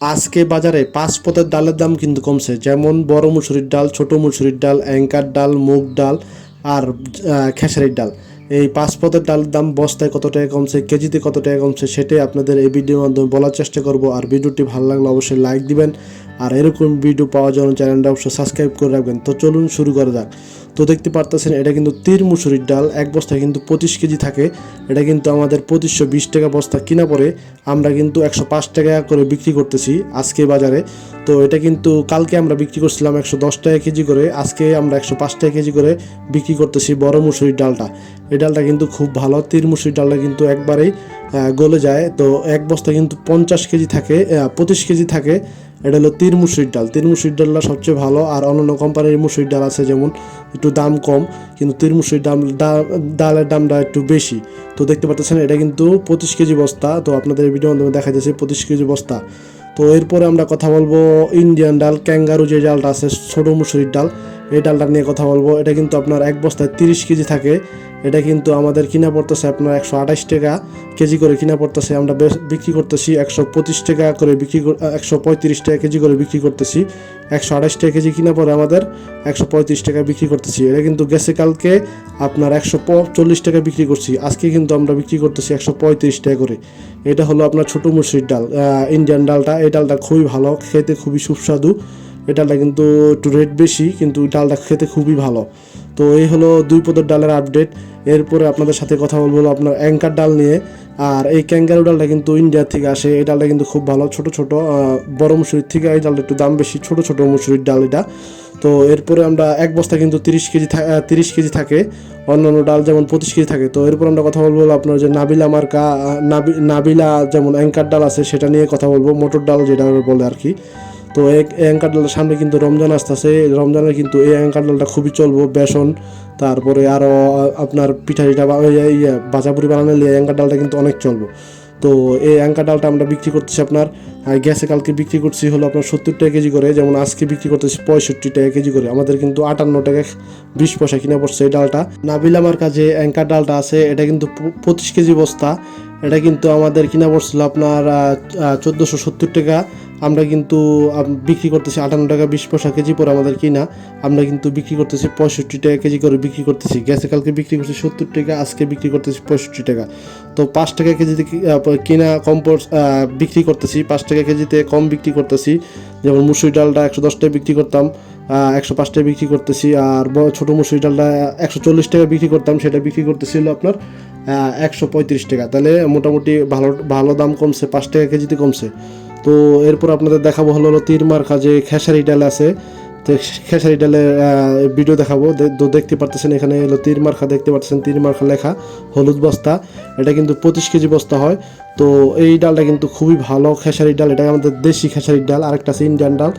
আজকে বাজারে পাঁচ পদের ডালের দাম কিন্তু কমছে, যেমন বড় মুসুরির ডাল, ছোট মুসুরির ডাল, অ্যাঙ্কার ডাল, মুগ ডাল আর খেসারির ডাল। এই পাঁচ পদের ডালের দাম বস্তায় কত টাকা কমছে, কেজিতে কত টাকা কমছে সেটাই আপনাদের এই ভিডিওর মাধ্যমে বলার চেষ্টা করব। আর ভিডিওটি ভালো লাগলে অবশ্যই লাইক দিবেন। আর এরকম ভিডিও পাওয়ার জন্য চ্যানেলটা অবশ্যই সাবস্ক্রাইব করে রাখবেন। তো চলুন শুরু করা যাক। তো দেখতে পারতেছেন, এটা কিন্তু তীর মুসুরির ডাল, এক বস্তায় কিন্তু পঁচিশ কেজি থাকে। এটা কিন্তু আমাদের পঁচিশশো বিশ টাকা বস্তা কিনা পরে আমরা কিন্তু একশো পাঁচ টাকা করে বিক্রি করতেছি আজকে বাজারে। তো এটা কিন্তু কালকে আমরা বিক্রি করছিলাম একশো দশ টাকা কেজি করে, আজকে আমরা একশো পাঁচ টাকা কেজি করে বিক্রি করতেছি বড় মুসুরির ডালটা। এই ডালটা কিন্তু খুব ভালো তীর মুসুরির ডালটা কিন্তু একবারেই গলে যায়। তো এক বস্তা কিন্তু পঞ্চাশ কেজি থাকে পঁচিশ কেজি থাকে। এটা হলো তীর মুসুরির ডাল। তীর মুসুরির ডালটা সবচেয়ে ভালো, আর অন্যান্য কোম্পানির মুসুরির ডাল আছে যেমন একটু দাম কম, কিন্তু তীর মুসুরির দাম ডা- ডালের দামটা একটু বেশি। তো দেখতে পাচ্ছেন, এটা কিন্তু পঁচিশ কেজি বস্তা। তো আপনাদের ভিডিও মাধ্যমে দেখা যাচ্ছে পঁচিশ কেজি বস্তা। তো এরপরে আমরা কথা বলব ইন্ডিয়ান ডাল ক্যাঙ্গারু যে ডালটা আছে ছোটো মুসুরির ডাল। এই ডালটা নিয়ে কথা বলব। এটা কিন্তু আপনার এক বস্তায় তিরিশ কেজি থাকে। এটা কিন্তু আমাদের কিনা পড়তেছে আপনার একশো আঠাশ টাকা। কেজি করে কিনা পড়তেছে। আমরা বিক্রি করতেছি একশো পঁচিশ টাকা করে বিক্রি একশো পঁয়ত্রিশ টাকা কেজি করে বিক্রি করতেছি। একশো আঠাশ টাকা কেজি কিনা পরে আমাদের একশো পঁয়ত্রিশ টাকা বিক্রি করতেছি। এটা কিন্তু গেছে কালকে আপনার একশো চল্লিশ টাকা বিক্রি করছি। আজকে কিন্তু আমরা বিক্রি করতেছি একশো পঁয়ত্রিশ টাকা করে। এটা হলো আপনার ছোটো মুসুরির ডাল। ইন্ডিয়ান ডালটা। এই ডালটা খুবই ভালো, খেতে খুবই সুস্বাদু। ডালটা কিন্তু একটু রেট বেশি, কিন্তু ডালটা খেতে খুবই ভালো। তো এই হলো দুই পদের ডালের আপডেট এরপরে আপনাদের সাথে কথা বলব আপনার অ্যাঙ্কার ডাল নিয়ে। আর এই ক্যাঙ্গারু ডালটা কিন্তু ইন্ডিয়া থেকে আসে। এই ডালটা কিন্তু খুব ভালো, ছোট ছোট বড় মুসুরির থেকে এই ডালটা একটু দাম বেশি, ছোট ছোট মুসুরির ডাল এটা। তো এরপরে আমরা এক বস্তা কিন্তু তিরিশ কেজি তিরিশ কেজি থাকে। অন্যান্য ডাল যেমন পঁচিশ কেজি থাকে। তো এরপর আমরা কথা বলব আপনার যে নাবিলা মার্কা নাবিলা যেমন অ্যাঙ্কার ডাল আছে, সেটা নিয়ে কথা বলব। মোটর ডাল যেটা বলে আর কি। তো এই অ্যাঙ্কার ডালের সামনে কিন্তু রমজান আসতেছে। রমজানের কিন্তু এই অ্যাঙ্কার ডালটা খুবই চলবো, বেসন, তারপরে আরও আপনার পিঠা টিঠা বা, ওই এই অ্যাঙ্কার ডালটা কিন্তু অনেক চলবো। তো এই অ্যাঙ্কার ডালটা আমরা বিক্রি করতেছি আপনার গ্যাসে কালকে বিক্রি করছি হলো আপনার সত্তর টাকা কেজি করে, যেমন আজকে বিক্রি করতেছি পঁয়ষট্টি টাকা কেজি করে। আমাদের কিন্তু আটান্ন টাকা বিশ পয়সা কিনা পড়ছে এই ডালটা। নাবিলা আমার কাছে অ্যাঙ্কার ডালটা আছে, এটা কিন্তু পঁচিশ কেজি বস্তা। এটা কিন্তু আমাদের কিনা পড়ছিল আপনার চোদ্দোশো সত্তর টাকা। আমরা কিন্তু বিক্রি করতেছি আটান্ন টাকা বিশ পয়সা কেজি পরে আমাদের কিনা। আমরা কিন্তু বিক্রি করতেছি পঁয়ষট্টি টাকা কেজি করে বিক্রি করতেছি। গ্যাসে কালকে বিক্রি করছি সত্তর টাকা, আজকে বিক্রি করতেছি পঁয়ষট্টি টাকা। তো পাঁচ টাকা কেজিতে কিনা কম বিক্রি করতেছি, পাঁচ টাকা কেজিতে কম বিক্রি করতেছি। যেমন মুসুরি ডালটা একশো দশ টাকা বিক্রি করতাম একশো পাঁচ টাকা বিক্রি করতেছি। আর ছোটো মুসুরি ডালটা একশো চল্লিশ টাকা বিক্রি করতাম, সেটা বিক্রি করতেছিল আপনার একশো পঁয়ত্রিশ টাকা। তাহলে মোটামুটি ভালো ভালো দাম কমছে, পাঁচ টাকা কেজিতে কমছে। তো এরপর আপনাদের দেখাবো হলো হলো তীর মার্কা যে খেসারি ডাল আছে। তো খেসারি ডালের ভিডিও দেখাবো। তো দেখতে পারতেছেন এখানে হলো তীর মার্কা, দেখতে পাচ্ছেন তীর মার্কা লেখা, হলুদ বস্তা। এটা কিন্তু পঁচিশ কেজি বস্তা হয়। তো এই ডালটা কিন্তু খুবই ভালো খেসারি ডাল। এটা আমাদের দেশি খেসারির ডাল, আরেকটা আছে ইন্ডিয়ান ডাল।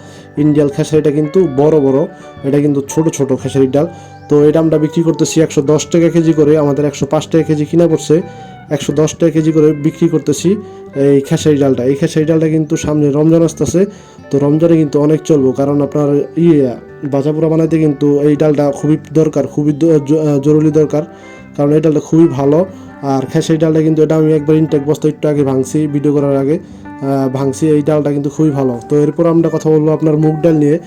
ইন্ডিয়ান খেসারিটা কিন্তু বড় বড়। এটা কিন্তু ছোট ছোট খেসারির ডাল। তো এটা আমরা বিক্রি করতেছি একশো দশ টাকা কেজি করে। আমাদের একশো পাঁচ টাকা কেজি কিনা পড়ছে। একশো দশ টাকা কেজি করে বিক্রি করতেছি এই খেসারি ডালটা। এই খেসারি ডালটা কিন্তু সামনে রমজান আসতেছে, তো রমজানে কিন্তু অনেক চলবো, কারণ আপনার ইয়ে বাজাপুরা বানাইতে কিন্তু এই ডালটা খুবই দরকার, খুবই জরুরি দরকার, কারণ এই ডালটা খুবই ভালো, আর খেসারি ডালটা কিন্তু এটা আমি একবার ইনটেক বস্তা একটু আগে ভাঙছি ভিডিও করার আগে ভাঙছি, এই ডালটা কিন্তু খুবই ভালো। তো এরপর আমরা কথা বলব আপনার মুগ ডাল নিয়ে।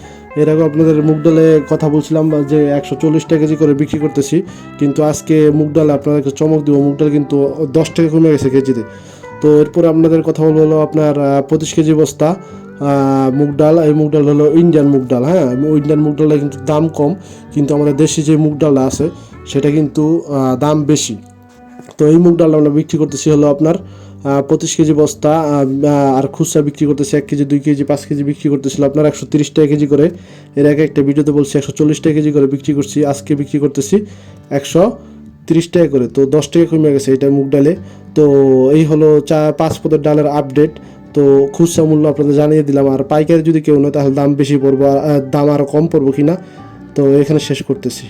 এর আগে আপনাদের মুগ ডালে কথা বলছিলাম যে একশো চল্লিশ টাকা কেজি করে বিক্রি করতেছি, কিন্তু আজকে মুগ ডালে আপনাদেরকে চমক দিব, মুগ ডাল কিন্তু দশ টাকা কমে গেছে কেজিতে। তো এরপর আপনাদের কথা বলব হলো আপনার পঁচিশ কেজি বস্তা মুগ ডাল, এই মুগ ডাল হলো ইন্ডিয়ান মুগ ডাল হ্যাঁ? ইন্ডিয়ান মুগ ডালের কিন্তু দাম কম, কিন্তু আমাদের দেশি যে মুগ ডালটা আছে, সেটা কিন্তু দাম বেশি। তো এই মুগ ডাল আমরা বিক্রি করতেছি হলো আপনার পঁচিশ কেজি বস্তা আর খুচরা বিক্রি করতেছি এক কেজি, দুই কেজি, পাঁচ কেজি বিক্রি করতেছিল আপনার একশো তিরিশ টাকা কেজি করে। এর আগে একটা ভিডিওতে বলছি একশো চল্লিশ টাকা কেজি করে বিক্রি করছি, আজকে বিক্রি করতেছি একশো তিরিশ টাকা করে। তো দশ টাকা কমে গেছে এটা মুগ ডালে তো এই হলো চা, পাঁচ পদের ডালের আপডেট। তো খুচরা মূল্য আপনাদের জানিয়ে দিলাম, আর পাইকারি যদি কেউ নেয় তাহলে দাম বেশি পড়ব দাম আরও কম পড়ব কিনা। তো এখানে শেষ করতেছি।